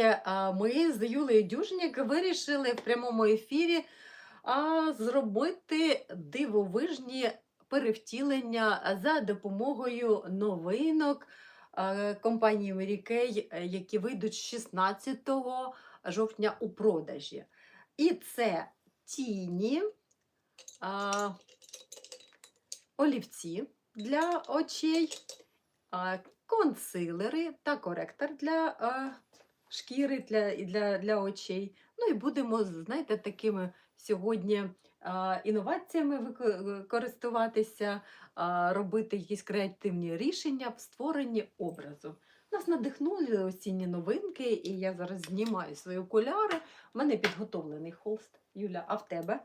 а, Ми з Юлею Дюжнік вирішили в прямому ефірі зробити дивовижні перевтілення за допомогою новинок компанії Mary Kay, е, які вийдуть 16 жовтня у продажі. І це тіні, олівці для очей, консилери та коректор для а, шкіри для, і для, для очей. Ну і будемо, знаєте, такими сьогодні а, інноваціями вико- користуватися, а, робити якісь креативні рішення в створенні образу. Нас надихнули осінні новинки, і я зараз знімаю свої окуляри. У мене підготовлений холст. Юля, а в тебе?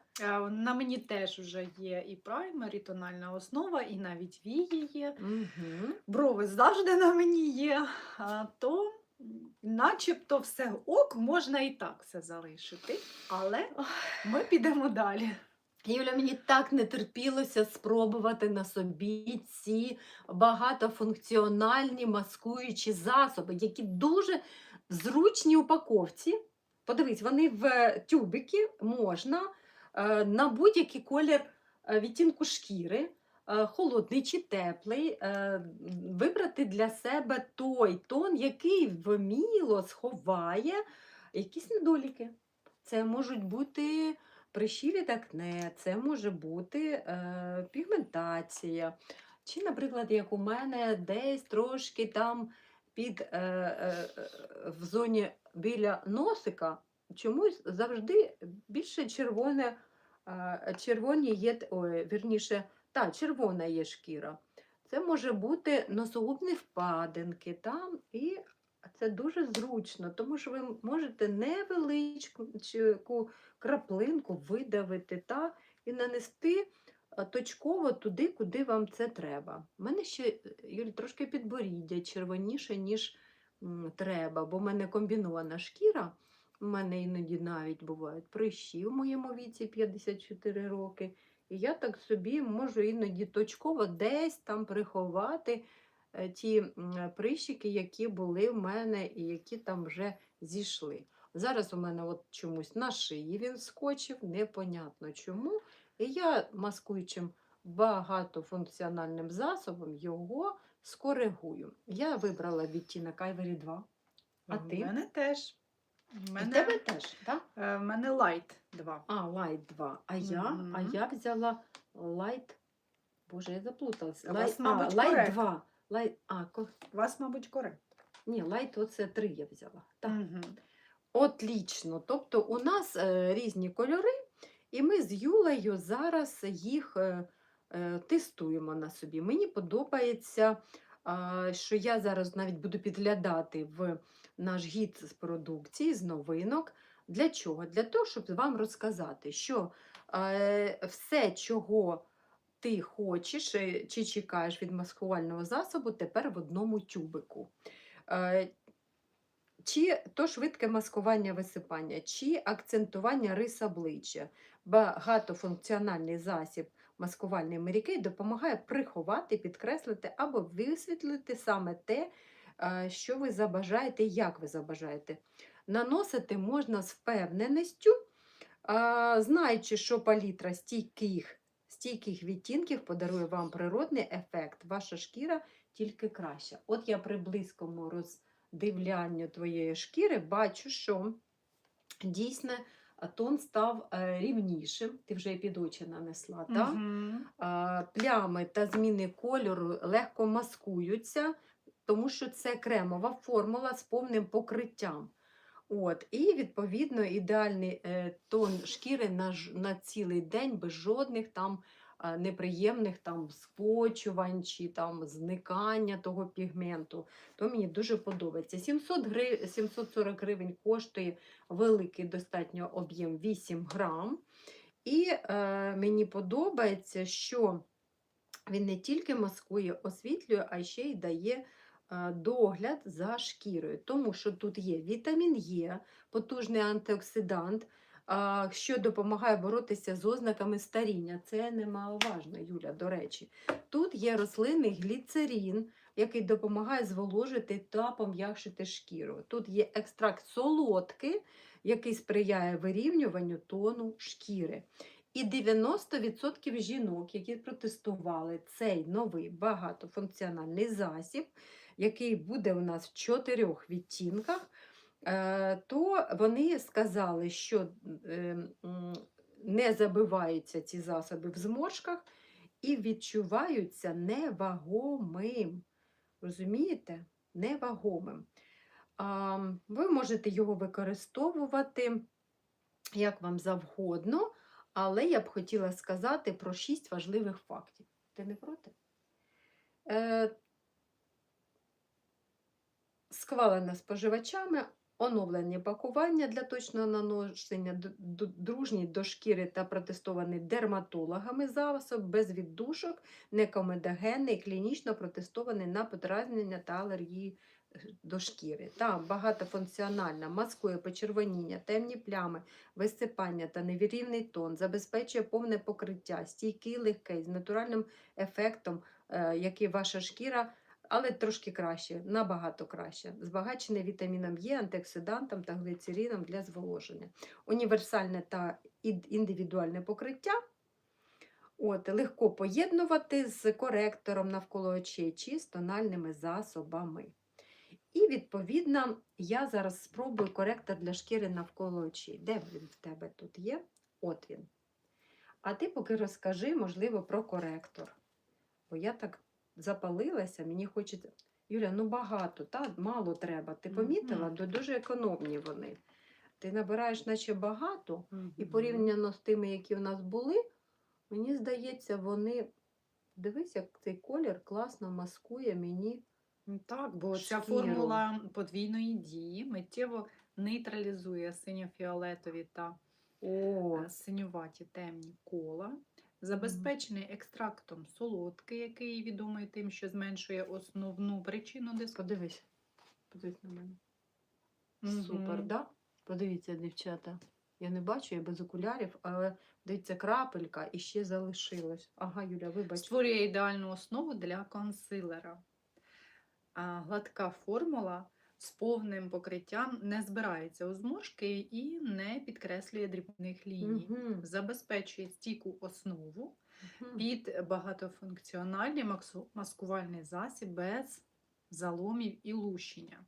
На мені теж вже є і праймер, і тональна основа, і навіть вії є. Угу. Брови завжди на мені є. А, то начебто все ок, можна і так все залишити. Але ми підемо далі. Юля, мені так не терпілося спробувати на собі ці багатофункціональні маскуючі засоби, які дуже зручні упаковці. Подивись, вони в тюбики можна е, на будь-який колір е, відтінку шкіри, холодний чи теплий, е, вибрати для себе той тон, який вміло сховає якісь недоліки. Це можуть бути прищі від акне, це може бути е, пігментація. Чи, наприклад, як у мене, десь трошки там під, е, е, е, в зоні біля носика чомусь завжди більше червоне, е, червоні є, ой, вірніше, та, червона є шкіра. Це може бути носогубні впадинки там, і це дуже зручно, тому що ви можете невеличку краплинку видавити та, і нанести точково туди, куди вам це треба. У мене ще е, Юль, трошки підборіддя червоніше, ніж треба, бо в мене комбінована шкіра. У мене іноді навіть бувають прищі в моєму віці 54 роки. І я так собі можу іноді точково десь там приховати е, ті прищики, які були в мене і які там вже зійшли. Зараз у мене от чомусь на шиї він скочив, непонятно чому. І я маскуючим багатофункціональним засобом його скоригую. Я вибрала відтінок Ivory 2. А У ти? мене теж. У мене, тебе теж, так? е, в мене Light 2. А, Light 2. А я, а я взяла Light. Боже, я заплуталася. У Light, вас, а, мабуть, Light корект. 2. Light, а, ко- вас, мабуть, корект. ні, Light оце 3 я взяла. Так. Мгм. Отлічно. Тобто у нас е, різні кольори, і ми з Юлею зараз їх е, е, тестуємо на собі. Мені подобається, а, що я зараз навіть буду підглядати в наш гід з продукції, з новинок. Для чого? Для того, щоб вам розказати, що е, все, чого ти хочеш е, чи чекаєш від маскувального засобу, тепер в одному тюбику. Е, чи то швидке маскування висипання, чи акцентування рис обличчя. Багатофункціональний засіб маскувальний Kay допомагає приховати, підкреслити або висвітлити саме те, е, що ви забажаєте, як ви забажаєте. Наносити можна з впевненістю, знаючи, що палітра стійких, стійких відтінків подарує вам природний ефект. Ваша шкіра тільки краща. От я при близькому роздивлянню твоєї шкіри бачу, що дійсно тон став е, рівнішим. Ти вже і під очі нанесла, так? Плями та зміни кольору легко маскуються, тому що це кремова формула з повним покриттям. От, і, відповідно, ідеальний е, тон шкіри на, на цілий день без жодних там неприємних там спочувань чи там зникання того пігменту. То мені дуже подобається. 700 гри... 740 гривень коштує великий достатньо об'єм 8 грам. І е, мені подобається, що він не тільки маскує, освітлює, а ще й дає е, догляд за шкірою. Тому що тут є вітамін Е, потужний антиоксидант, що допомагає боротися з ознаками старіння. Це немаловажно, Юля, до речі. Тут є рослинний гліцерин, який допомагає зволожити та пом'якшити шкіру. Тут є екстракт солодки, який сприяє вирівнюванню тону шкіри. І 90% жінок, які протестували цей новий багатофункціональний засіб, який буде у нас в чотирьох відтінках, то вони сказали, що е, не забиваються ці засоби в зморшках і відчуваються невагомим. Розумієте? Невагомим. Ви можете його використовувати як вам завгодно, але я б хотіла сказати про шість важливих фактів. Ти не проти? Е, схвалена споживачами, оновлені пакування для точного наношення, д- д- до шкіри та протестований дерматологами засоб, без віддушок, некомедогенний, клінічно протестований на подразнення та алергії е, до шкіри. Та багатофункціональна, маскує почервоніння, темні плями, висипання та невірівний тон, забезпечує повне покриття, стійкий, легкий, з натуральним ефектом, е, який ваша шкіра але трошки краще, набагато краще. Збагачене вітаміном Е, антиоксидантом та глицерином для зволоження. Універсальне та індивідуальне покриття. От, легко поєднувати з коректором навколо очей чи з тональними засобами. І, відповідно, я зараз спробую коректор для шкіри навколо очей. Де він в тебе тут є? От він. А ти поки розкажи, можливо, про коректор. Бо я так запалилася, мені хочеться. Юля, ну багато, та мало треба. Ти помітила? Мгм. Ду- Дуже економні вони. Ти набираєш, наче багато, і порівняно з тими, які у нас були, мені здається, вони. Дивись, як цей колір класно маскує мені. Ну, Так, бо ця формула подвійної дії миттєво нейтралізує синьо-фіолетові та О, е, синюваті темні кола. Забезпечений екстрактом солодки, який відомий тим, що зменшує основну причину дискомфорту. подивись. Подивись на мене. Супер, Мгм. да? Подивіться, дівчата. Я не бачу, я без окулярів, але дивіться, крапелька і ще залишилось. Ага, Юля, вибач. Створює ідеальну основу для консилера. А гладка формула з повним покриттям не збирається у зморшки і не підкреслює дрібних ліній. Мгм, Забезпечує стійку основу мгм. під багатофункціональний маскувальний засіб без заломів і лущення.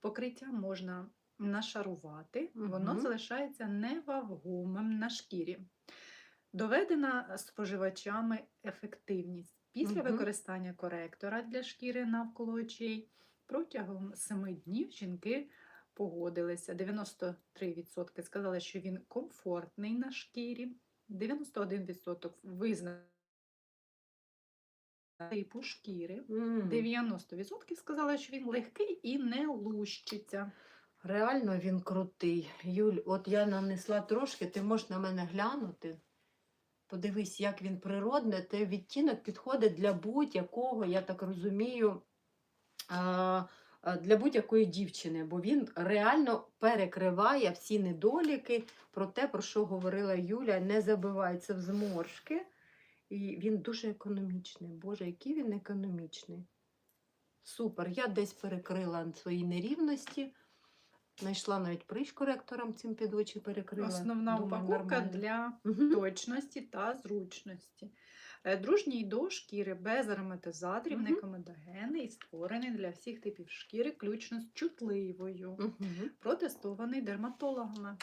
Покриття можна нашарувати, воно залишається невагомим на шкірі. Доведена споживачами ефективність. Після Мгм. використання коректора для шкіри навколо очей протягом 7 днів жінки погодилися. 93% сказали, що він комфортний на шкірі, 91% визнали типу шкіри. 90% сказали, що він легкий і не лущиться. Реально він крутий. Юль, от я нанесла трошки, ти можеш на мене глянути. Подивись, як він природний, той відтінок підходить для будь-якого, я так розумію, для будь-якої дівчини, бо він реально перекриває всі недоліки про те, про що говорила Юля, не забивається в зморшки. І він дуже економічний. Боже, який він економічний. Супер. Я десь перекрила свої нерівності. Знайшла навіть прищ коректором цим під очі перекрила. Основна Думаю, упаковка нормально. для точності та зручності. Е, Дружній до шкіри без ароматизаторів, Мгм. некомедогенний, створений для всіх типів шкіри, включно з чутливою. Мгм. Протестований дерматологами.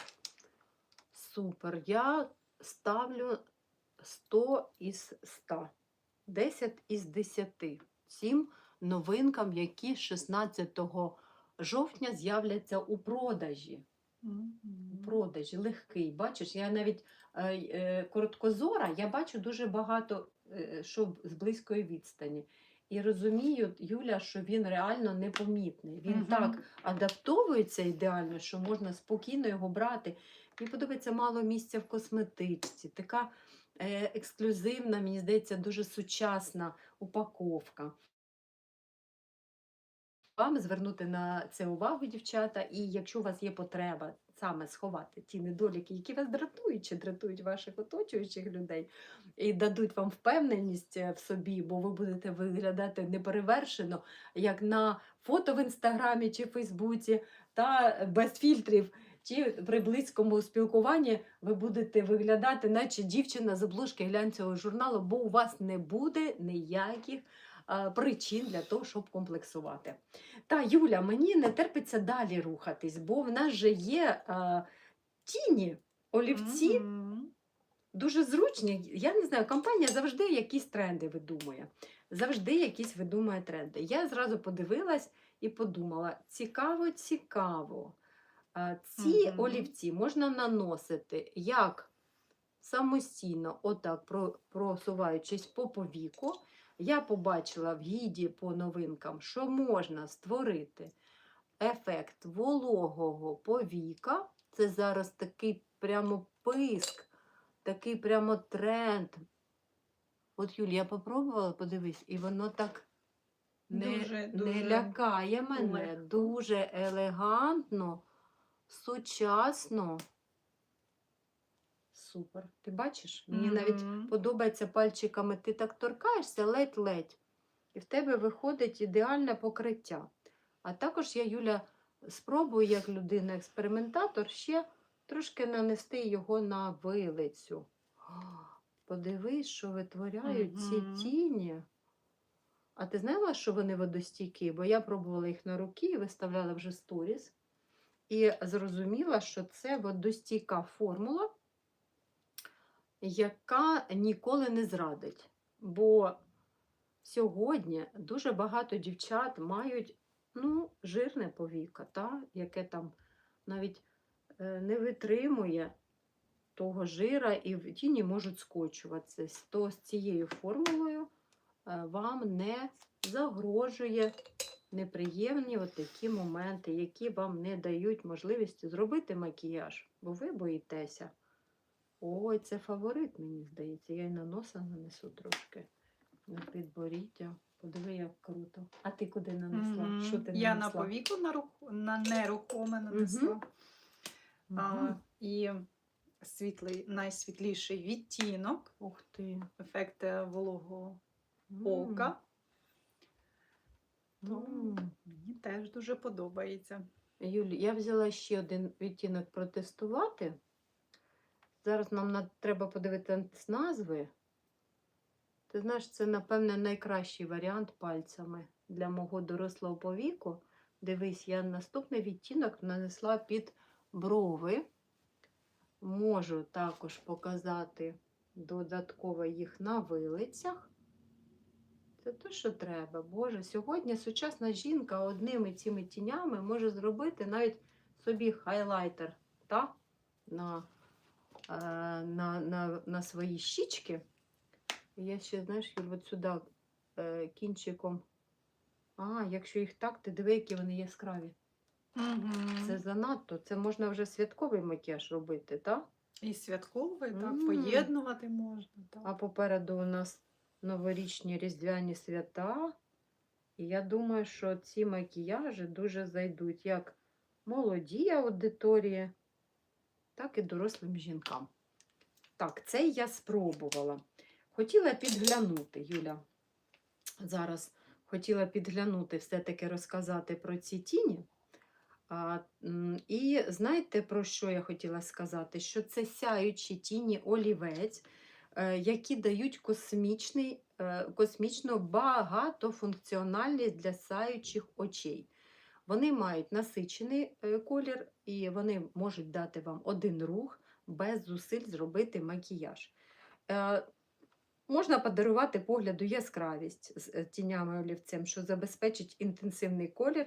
Супер. Я ставлю 100 із 100. 10 із 10. Цим новинкам, які 16 жовтня з'являться у продажі. У Мгм. продажі легкий. Бачиш, я навіть е, е, короткозора, я бачу дуже багато, е, що з близької відстані. І розумію, Юля, що він реально непомітний. Він Мгм. так адаптовується ідеально, що можна спокійно його брати. Мені подобається мало місця в косметичці. Така ексклюзивна, мені здається, дуже сучасна упаковка. вам звернути на це увагу, дівчата. І якщо у вас є потреба саме сховати ті недоліки, які вас дратують чи дратують ваших оточуючих людей, і дадуть вам впевненість е, в собі, бо ви будете виглядати неперевершено, як на фото в інстаграмі чи Фейсбуці, та без фільтрів. Чи при близькому спілкуванні ви будете виглядати, наче дівчина з обложки глянцевого журналу, бо у вас не буде ніяких причин для того, щоб комплексувати. Та Юля, мені не терпиться далі рухатись, бо в нас же є а, тіні, олівці дуже зручні. Я не знаю, компанія завжди якісь тренди видумує. Завжди якісь видумує тренди. Я зразу подивилась і подумала: цікаво, цікаво. А, Ці Мгм. олівці можна наносити як самостійно, отак просуваючись по повіку. Я побачила в гіді по новинкам, що можна створити ефект вологого повіка. Це зараз такий прямо писк, такий прямо тренд. От Юлія, я попробувала, подивись, і воно так не, Дуже, не дуже лякає мене. легко. Дуже елегантно, сучасно. Супер. Ти бачиш? Мені навіть подобається пальчиками, ти так торкаєшся ледь-ледь, і в тебе виходить ідеальне покриття. А також я, Юля, спробую, як людина-експериментатор, ще трошки нанести його на вилицю. Подивись, що витворяють Мгм. ці тіні. А ти знала, що вони водостійкі? Бо я пробувала їх на руки і виставляла вже сторіс. І зрозуміла, що це водостійка формула, яка ніколи не зрадить. Бо сьогодні дуже багато дівчат мають ну, жирне повіка, та, яке там навіть е, не витримує того жира і в тіні можуть скочуватися. То з цією формулою е, вам не загрожує неприємні от такі моменти, які вам не дають можливості зробити макіяж, бо ви боїтеся. Ой, це фаворит, мені здається. Я й на носа нанесу трошки на підборіддя. Подиви, як круто. А ти куди нанесла? Мгм. Що ти Я на повіку на, рух... на нерухоме нанесла. А, і світлий, найсвітліший відтінок, Ух ти. ефект е, вологого ока. То М. мені теж дуже подобається. Юлі, я взяла ще один відтінок протестувати. Зараз нам треба подивитися назви. Ти знаєш, це, напевне, найкращий варіант пальцями для мого дорослого повіку. Дивись, я наступний відтінок нанесла під брови. Можу також показати додатково їх на вилицях. Це те, що треба. Боже, сьогодні сучасна жінка одними цими тінями може зробити навіть собі хайлайтер та? На, на, на, на свої щічки. Я ще, знаєш, Юль, от сюди е, кінчиком. А, якщо їх так, ти диви, які вони яскраві. Мгм. Це занадто. Це можна вже святковий макіяж робити, так? І святковий, так, М. поєднувати можна. Так. А попереду у нас новорічні різдвяні свята. І я думаю, що ці макіяжі дуже зайдуть як молодій аудиторії, так і дорослим жінкам. Так, це я спробувала. Хотіла підглянути, Юля. Зараз хотіла підглянути, все-таки розказати про ці тіні. А, і знаєте, про що я хотіла сказати? Що це сяючі тіні олівець, е, які дають космічний, е, космічну багатофункціональність для сяючих очей. Вони мають насичений е, колір, і вони можуть дати вам один рух без зусиль зробити макіяж. Е, Можна подарувати погляду яскравість з е, тінями олівцем, що забезпечить інтенсивний колір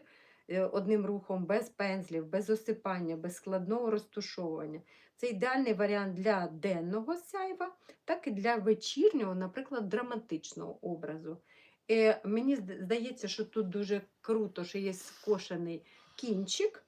одним рухом, без пензлів, без осипання, без складного розтушовування. Це ідеальний варіант для денного сяйва, так і для вечірнього, наприклад, драматичного образу. Е, Мені здається, що тут дуже круто, що є скошений кінчик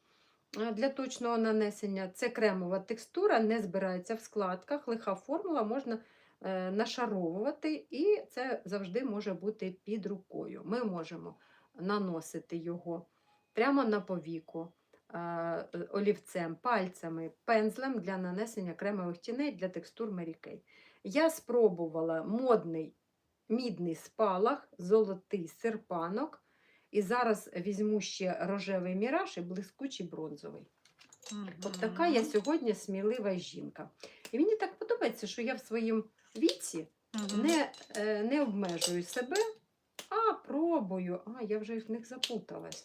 е, для точного нанесення. Це кремова текстура, не збирається в складках, лиха формула можна е, нашаровувати, і це завжди може бути під рукою. Ми можемо наносити його прямо на повіку. е, е, Олівцем, пальцями, пензлем для нанесення кремових тіней для текстур Mary. Я спробувала модний мідний спалах, золотий серпанок. І зараз візьму ще рожевий міраж і блискучий бронзовий. От така я сьогодні смілива жінка. І мені так подобається, що я в своїм віці Мгм. не, е, не обмежую себе, а пробую. А, я вже в них запуталась.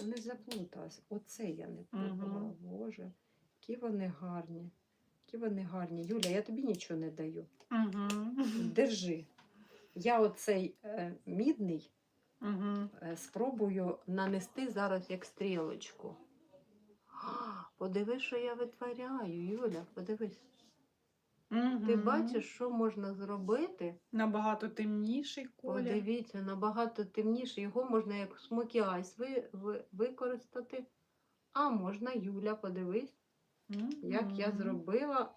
В заплуталась. Оце я не пробувала. Мгм. Боже, які вони гарні. Які вони гарні. Юля, я тобі нічого не даю. Мгм. Держи. Я оцей е, мідний е, спробую нанести зараз як стрілочку. Подивись, що я витворяю, Юля, подивись. Ти бачиш, що можна зробити? Набагато темніший колір. Подивіться, набагато темніше. Його можна як смокі айс ви, ви, використати. А можна, Юля, подивись, як я зробила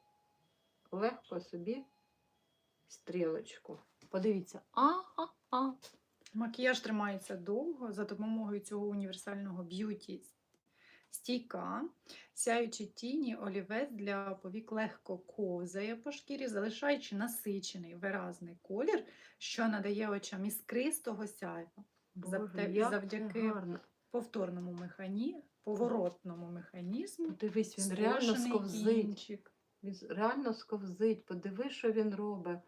легко собі стрілочку. Подивіться. А-а-а. Макіяж тримається довго за допомогою цього універсального б'юті стійка. Сяючі тіні, олівець для повік легко ковзає по шкірі, залишаючи насичений виразний колір, що надає очам іскристого сяйва. Боже, як завдяки повторному механі... поворотному механізму. Подивись, він реально сковзить. Він реально сковзить. Подиви, що він робить.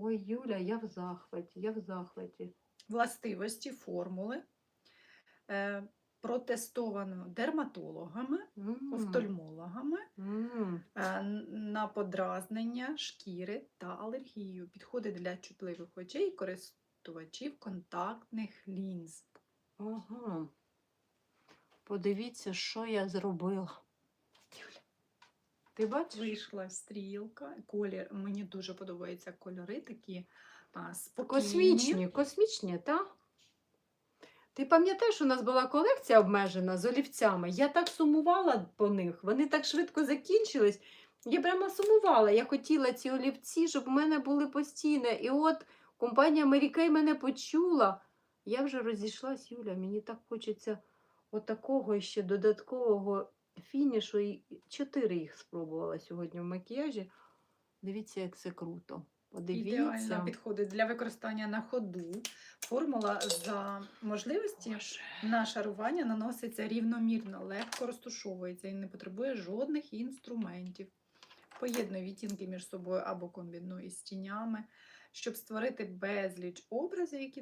Ой, Юля, я в захваті, я в захваті. Властивості формули е, протестовано дерматологами, М, офтальмологами м. е, на подразнення шкіри та алергію. Підходить для чутливих очей користувачів контактних лінз. Ага. Подивіться, що я зробила. Ти бачиш? Вийшла стрілка. Колір мені дуже подобаються кольори такі а, спокійні. Космічні, космічні, так? Ти пам'ятаєш, у нас була колекція обмежена з олівцями. Я так сумувала по них. Вони так швидко закінчились. Я прямо сумувала. Я хотіла ці олівці, щоб в мене були постійно. І от компанія Kay мене почула. Я вже розійшлась, Юля. Мені так хочеться отакого ще додаткового фінішу. І чотири їх спробувала сьогодні в макіяжі. Дивіться, як це круто. Подивіться. Ідеально підходить для використання на ходу. Формула за можливості Боже. нашарування наноситься рівномірно, легко розтушовується і не потребує жодних інструментів. Поєднуй відтінки між собою або комбінуй з тінями, щоб створити безліч образів, які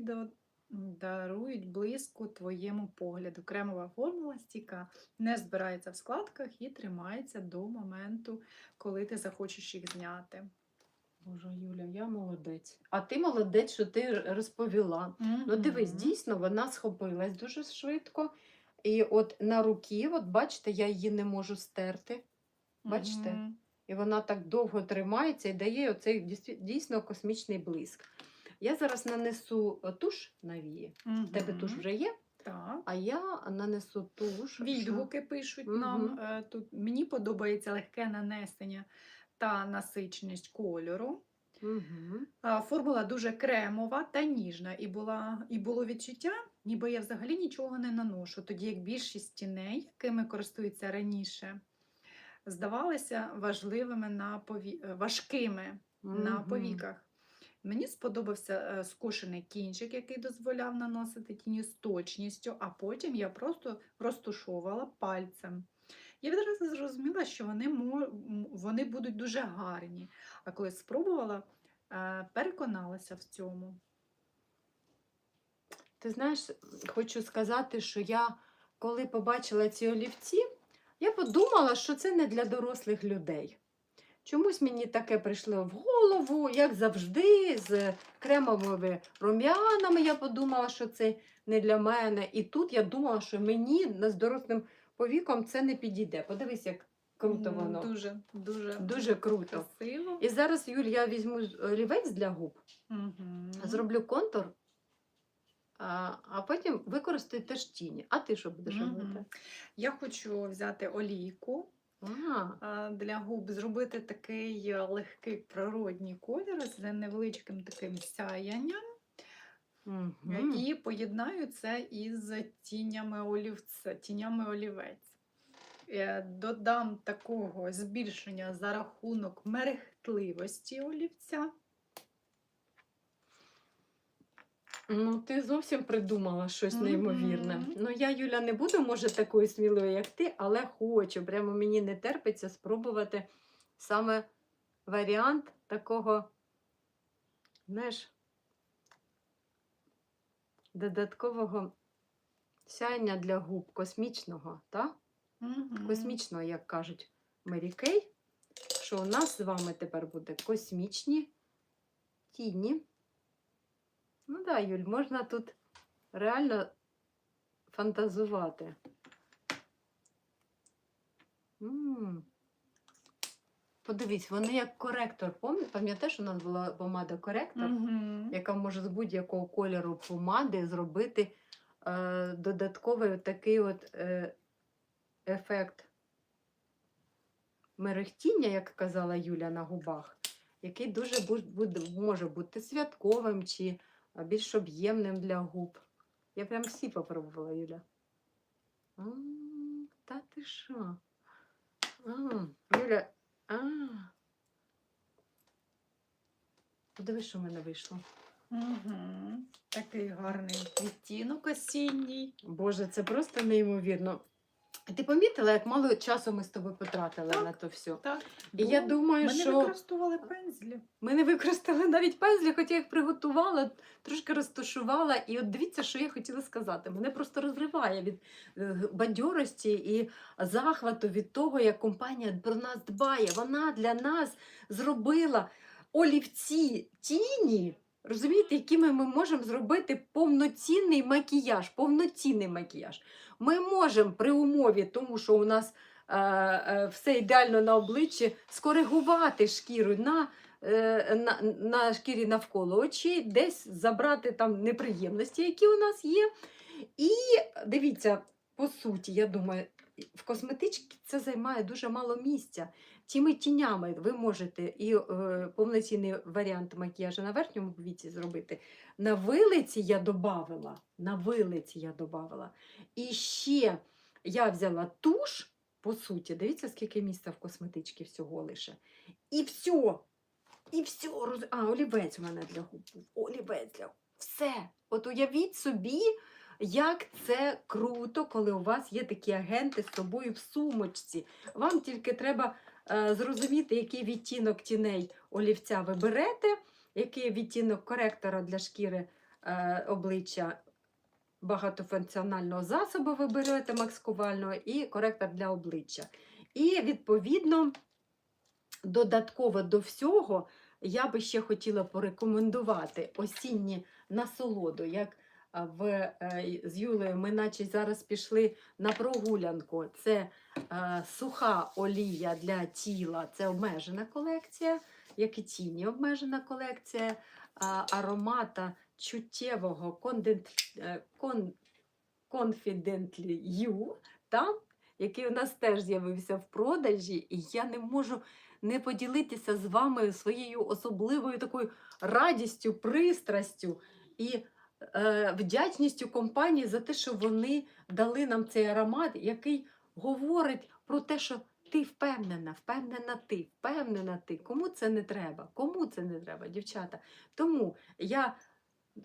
дарують блиску твоєму погляду. Кремова формула стійка не збирається в складках і тримається до моменту, коли ти захочеш їх зняти. Боже, Юля, я молодець. А ти молодець, що ти розповіла. Ну, дивись, дійсно, вона схопилась дуже швидко. І от на руки, от бачите, я її не можу стерти. бачите? Мгм. І вона так довго тримається і дає оцей дійсно космічний блиск. Я зараз нанесу е, туш на вії. У тебе туш вже є, Так. а я нанесу туш. що- пишуть Мгм. нам. е, Тут мені подобається легке нанесення та насиченість кольору. А, Формула дуже кремова та ніжна, і, була, і було відчуття, ніби я взагалі нічого не наношу, тоді як більшість тіней, якими користуються раніше, здавалися важливими на пові... е, важкими на повіках. Мені сподобався е, скошений кінчик, який дозволяв наносити тіні з точністю, а потім я просто розтушовувала пальцем. Я відразу зрозуміла, що вони, вони будуть дуже гарні. А коли спробувала, е, переконалася в цьому. Ти знаєш, хочу сказати, що я, коли побачила ці олівці, я подумала, що це не для дорослих людей. Чомусь мені таке прийшло в голову, як завжди, з кремовими рум'янами. Я подумала, що це не для мене. І тут я думала, що мені з дорослим повіком це не підійде. Подивись, як круто воно. Дуже, дуже, Дуже круто. красиво. І зараз, Юль, я візьму олівець для губ. Мгм. Зроблю контур, а, а потім використаю теж тіні. А ти що будеш робити? Я хочу взяти олійку А, а, для губ, зробити такий е, легкий природній колір з невеличким таким сяянням. Угу. І поєднаю це із тінями олівця, тінями олівець. Е, Додам такого збільшення за рахунок мерехтливості олівця. Ну, ти зовсім придумала щось неймовірне. Мгм. Ну, я, Юля, не буду, може, такою сміливою, як ти, але хочу. Прямо мені не терпиться спробувати саме варіант такого, знаєш, додаткового сяйня для губ космічного, так? Мгм. Космічного, як кажуть Мері Кей, що у нас з вами тепер буде космічні тіні. Ну да, Юль, можна тут реально фантазувати. М. Подивись, вони як коректор. Пам'я- Пам'ятаєш, у нас була помада коректор, Мгм. яка може з будь-якого кольору помади зробити е, додатковий такий от е, ефект мерехтіння, як казала Юля на губах, який дуже бу- буде, може бути святковим чи більш об'ємним для губ. Я прям всі попробувала, Юля. М, Та ти що? Юля, а. Подивись, що в мене вийшло. Мгм. Такий гарний відтінок осінній. Боже, це просто неймовірно. Ти помітила, як мало часу ми з тобою потратили Так. на то все? Так, І я думаю, ми не використовували пензлі. ми не використали навіть пензлі, хоча я їх приготувала, трошки розташувала. І от дивіться, що я хотіла сказати. Мене просто розриває від е, бадьорості і захвату від того, як компанія про нас дбає. Вона для нас зробила олівці тіні. Розумієте, якими ми можемо зробити повноцінний макіяж, повноцінний макіяж. Ми можемо при умові, тому що у нас е, е, все ідеально на обличчі, скоригувати шкіру на, е, на, на шкірі навколо очей, десь забрати там неприємності, які у нас є. І дивіться, по суті, я думаю, в косметичці це займає дуже мало місця. Тими тінями ви можете і е, повноцінний варіант макіяжу на верхньому віці зробити. На вилиці я додавала, на вилиці я додавала. І ще я взяла туш, по суті, дивіться, скільки місця в косметичці всього лише. І все. І все. А, олівець у мене для губ. Олівець для губ. Все. От уявіть собі, як це круто, коли у вас є такі агенти з собою в сумочці. Вам тільки треба зрозуміти, який відтінок тіней олівця ви берете, який відтінок коректора для шкіри е, обличчя багатофункціонального засобу ви берете маскувального і коректор для обличчя. І відповідно, додатково до всього, я би ще хотіла порекомендувати осінні насолоду. Як в, е, з Юлею ми наче зараз пішли на прогулянку. Це е, суха олія для тіла, це обмежена колекція, як і тіні обмежена колекція а, аромата чуттєвого кондент, е, Confidently You, та, який у нас теж з'явився в продажі, і я не можу не поділитися з вами своєю особливою такою радістю, пристрастю і е, вдячністю компанії за те, що вони дали нам цей аромат, який говорить про те, що ти впевнена, впевнена ти, впевнена ти. Кому це не треба? Кому це не треба, дівчата? Тому я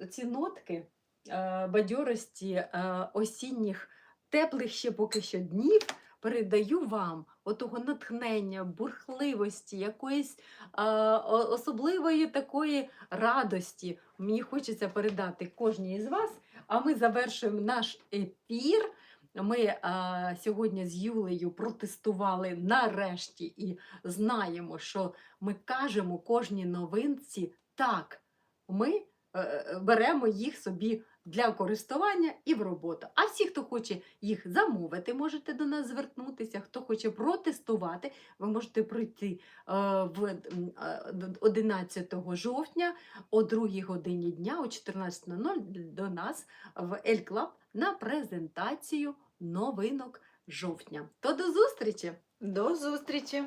ці нотки е, бадьорості е, осінніх, теплих ще поки що днів передаю вам отого натхнення, бурхливості, якоїсь е, особливої такої радості. Мені хочеться передати кожній із вас. А ми завершуємо наш ефір. Ми е, сьогодні з Юлею протестували нарешті і знаємо, що ми кажемо кожній новинці так. Ми е, беремо їх собі для користування і в роботу. А всі, хто хоче їх замовити, можете до нас звернутися. Хто хоче протестувати, ви можете прийти е, в м, е, д- 11 жовтня о 2 годині дня о 14.00 до нас в Ель Club на презентацію новинок жовтня. То до зустрічі! До зустрічі!